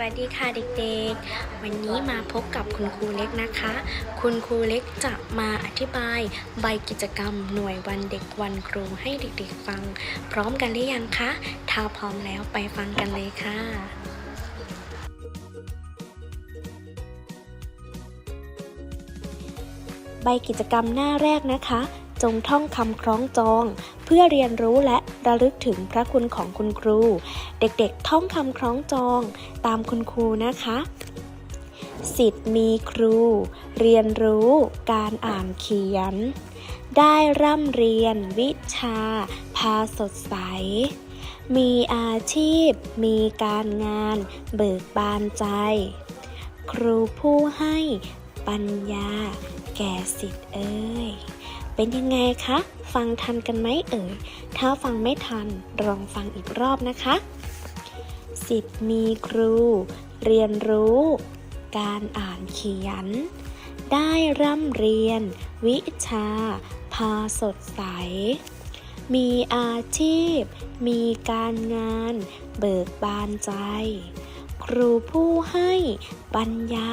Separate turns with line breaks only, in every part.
วัสดีค่ะเด็กๆ วันนี้มาพบกับคุณครูเล็กนะคะ คุณครูเล็กจะมาอธิบายใบกิจกรรมหน่วยวันเด็กวันครูให้เด็กๆฟัง พร้อมกันหรือยังคะ ถ้าพร้อมแล้วไปฟังกันเลยค่ะใบกิจกรรมหน้าแรกนะคะ จงท่องคำคล้องจอง เพื่อเรียนรู้และระลึกถึงพระคุณของคุณครู เด็กๆ ท่องคำคล้องจอง ตามคุณครูนะคะสิทธิ์มีครู เรียนรู้การอ่านเขียน ได้ร่ำเรียนวิชา พาสดใส มีอาชีพ มีการงาน เบิกบานใจ ครูผู้ให้ปัญญา แก่สิทธิ์เอ้ย เป็นยังไงคะ ฟังทันกันไหมเอ่ย ถ้าฟังไม่ทันลองฟังอีกรอบนะคะ สิทธิ์มีครู เรียนรู้ การอ่านเขียน ได้ร่ำเรียน วิชา พาสดใส มีอาชีพ มีการงาน เบิกบานใจ ครูผู้ให้ปัญญา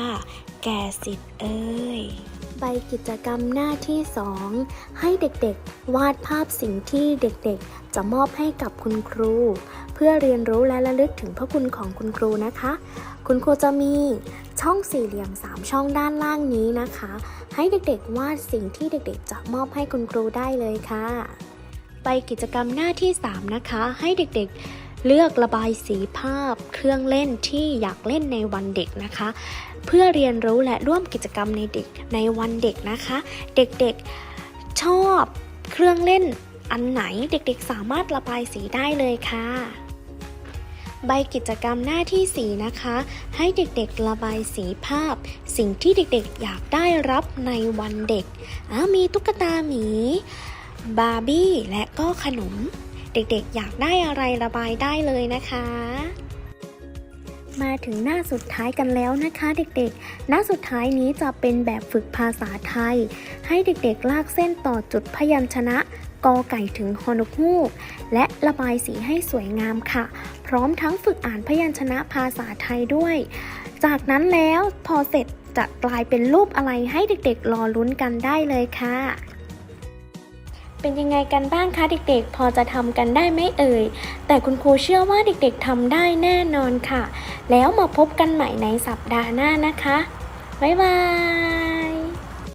แก่สิทธิ์เอ้ย ใบกิจกรรมหน้าที่ 2 ให้เด็กๆ วาดภาพสิ่งที่เด็กๆ จะมอบให้กับคุณครู เพื่อเรียนรู้และระลึกถึงพระคุณของคุณครูนะคะ คุณครูจะมีช่องสี่เหลี่ยม 3 ช่องด้านล่างนี้นะคะ ให้เด็กๆ วาดสิ่งที่เด็กๆ จะมอบให้คุณครูได้เลยค่ะใบกิจกรรมหน้าที่ 3 นะคะ ให้เด็กๆ เลือกระบายสีภาพเครื่องเล่นที่อยากเล่นในวันเด็กนะคะ เพื่อเรียนรู้และร่วมกิจกรรมในเด็กในวันเด็กนะคะ เด็กๆชอบเครื่องเล่นอันไหนเด็กๆ สามารถระบายสีได้เลยค่ะใบกิจกรรมหน้าที่ 4 นะคะ ให้เด็กๆระบายสีภาพ สิ่งที่เด็กๆอยากได้รับในวันเด็ก มีตุ๊กตาหมี บาร์บี้ และก็ขนม เด็กๆ อยากได้อะไรระบายได้เลยนะคะ มาถึงหน้าสุดท้ายกันแล้วนะคะเด็กๆ หน้าสุดท้ายนี้จะเป็นแบบฝึกภาษาไทย ให้เด็กๆ ลากเส้นต่อจุดพยัญชนะกอไก่ถึงฮอนกฮูก และระบายสีให้สวยงามค่ะ พร้อมทั้งฝึกอ่านพยัญชนะภาษาไทยด้วย จากนั้นแล้วพอเสร็จจะกลายเป็นรูปอะไรให้เด็กๆ รอลุ้นกันได้เลยค่ะ เป็นยังไงกันบ้างคะเด็กๆ พอจะทำกันได้ไหมเอ่ย แต่คุณครูเชื่อว่าเด็กๆทำได้แน่นอนค่ะ แล้วมาพบกันใหม่ในสัปดาห์หน้านะคะ บ๊ายบาย